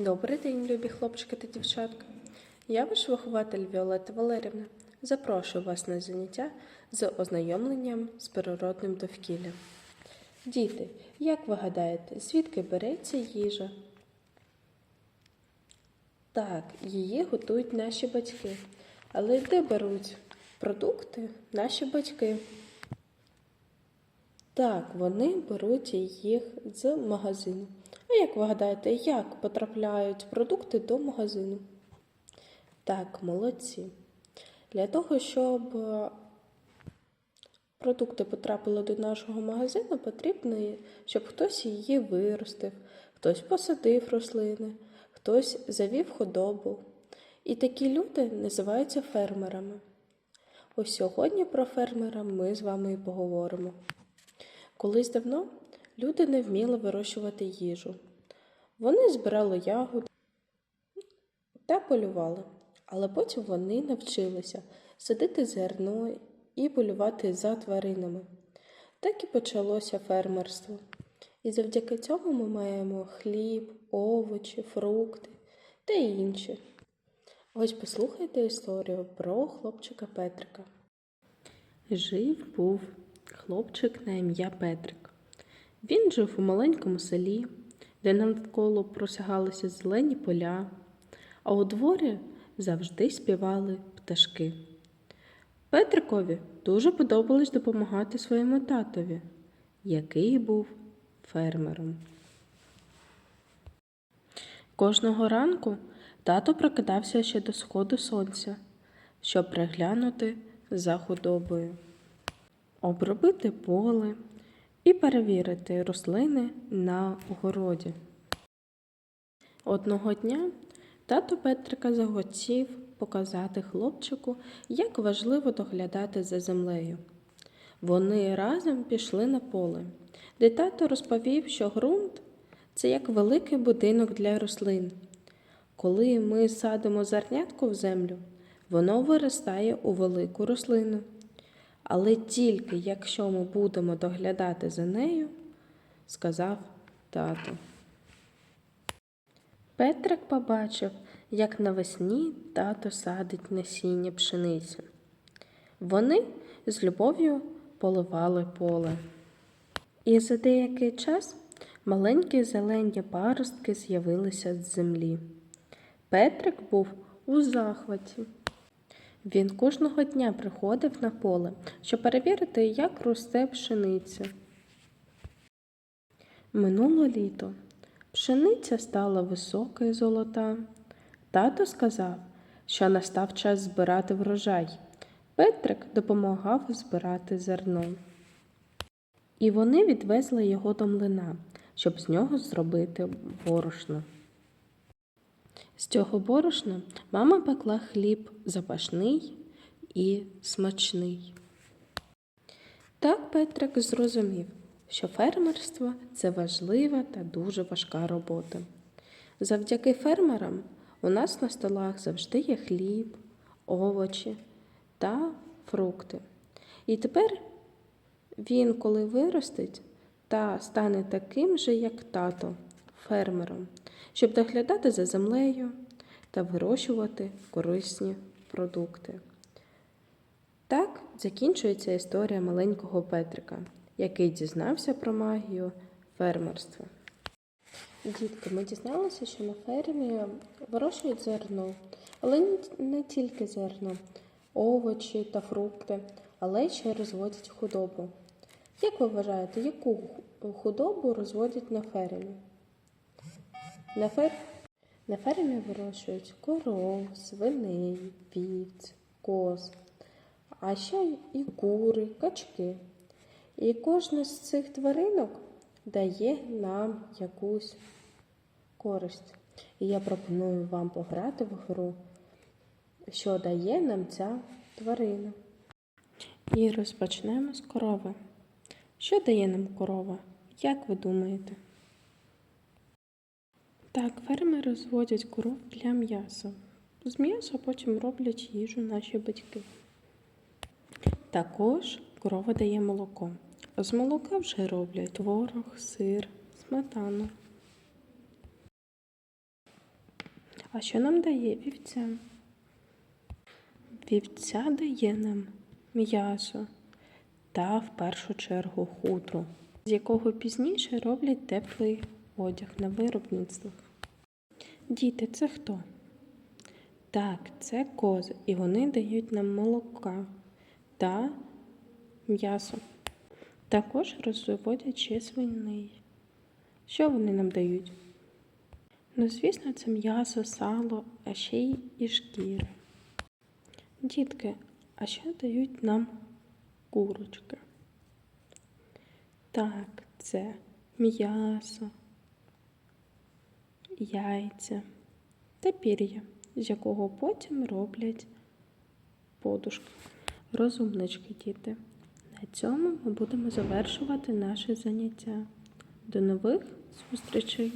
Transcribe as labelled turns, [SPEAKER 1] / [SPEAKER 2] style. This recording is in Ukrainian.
[SPEAKER 1] Добрий день, любі хлопчики та дівчатка. Я ваш вихователь Віолетта Валерівна. Запрошую вас на заняття з ознайомленням з природним довкіллям. Діти, як ви гадаєте, звідки береться їжа? Так, її готують наші батьки. Але де беруть продукти наші батьки? Так, вони беруть їх з магазину. А як ви гадаєте, як потрапляють продукти до магазину? Так, молодці. Для того, щоб е, продукти потрапили до нашого магазину, потрібно, щоб хтось її виростив, хтось посадив рослини, хтось завів худобу. І такі люди називаються фермерами. Ось сьогодні про фермера ми з вами і поговоримо. Колись давно люди не вміли вирощувати їжу. Вони збирали ягоди та полювали, але потім вони навчилися садити зерно і полювати за тваринами. Так і почалося фермерство. І завдяки цьому ми маємо хліб, овочі, фрукти та інші. Ось послухайте історію про хлопчика Петрика. Жив був хлопчик на ім'я Петрик. Він жив у маленькому селі, де навколо просягалися зелені поля, а у дворі завжди співали пташки. Петрикові дуже подобалось допомагати своєму татові, який був фермером. Кожного ранку тато прокидався ще до сходу сонця, щоб приглянути за худобою, обробити поле і перевірити рослини на огороді. Одного дня тато Петрика захотів показати хлопчику, як важливо доглядати за землею. Вони разом пішли на поле, де тато розповів, що ґрунт це як великий будинок для рослин. Коли ми садимо зернятко в землю, воно виростає у велику рослину. Але тільки якщо ми будемо доглядати за нею, сказав тато. Петрик побачив, як навесні тато садить насіння пшениці. Вони з любов'ю поливали поле. І за деякий час маленькі зелені паростки з'явилися з землі. Петрик був у захваті. Він кожного дня приходив на поле, щоб перевірити, як росте пшениця. Минуло літо. Пшениця стала висока і золота. Тато сказав, що настав час збирати врожай. Петрик допомагав збирати зерно. І вони відвезли його до млина, щоб з нього зробити борошно. З цього борошна мама пекла хліб запашний і смачний. Так Петрик зрозумів, що фермерство це важлива та дуже важка робота. Завдяки фермерам у нас на столах завжди є хліб, овочі та фрукти. І тепер він, коли виростить, та стане таким же, як тато, фермером, щоб доглядати за землею та вирощувати корисні продукти. Так закінчується історія маленького Петрика, який дізнався про магію фермерства. Дітки, ми дізналися, що на фермі вирощують зерно, але не тільки зерно, овочі та фрукти, але ще розводять худобу. Як ви вважаєте, яку худобу розводять на фермі? На, фер... на фермі вирощують коров, свиней, вівць, коз, а ще і кури, качки. І кожна з цих тваринок дає нам якусь користь. І я пропоную вам пограти в гру, що дає нам ця тварина. І розпочнемо з корови. Що дає нам корова? Як ви думаєте? Так, фермери розводять коров для м'яса. З м'яса потім роблять їжу наші батьки. Також корова дає молоко. З молока вже роблять творог, сир, сметану. А що нам дає вівця? Вівця дає нам м'ясо та в першу чергу хутро, з якого пізніше роблять теплий одяг на виробництвах. Діти, це хто? Так, це кози, і вони дають нам молока та м'ясо. Також розводять ще свиней. Що вони нам дають? Ну, звісно, це м'ясо, сало, а ще й і шкіри. Дітки, а що дають нам курочки? Так, це м'ясо, яйця та пір'я, з якого потім роблять подушки. Розумнички, діти. На цьому ми будемо завершувати наше заняття. До нових зустрічей!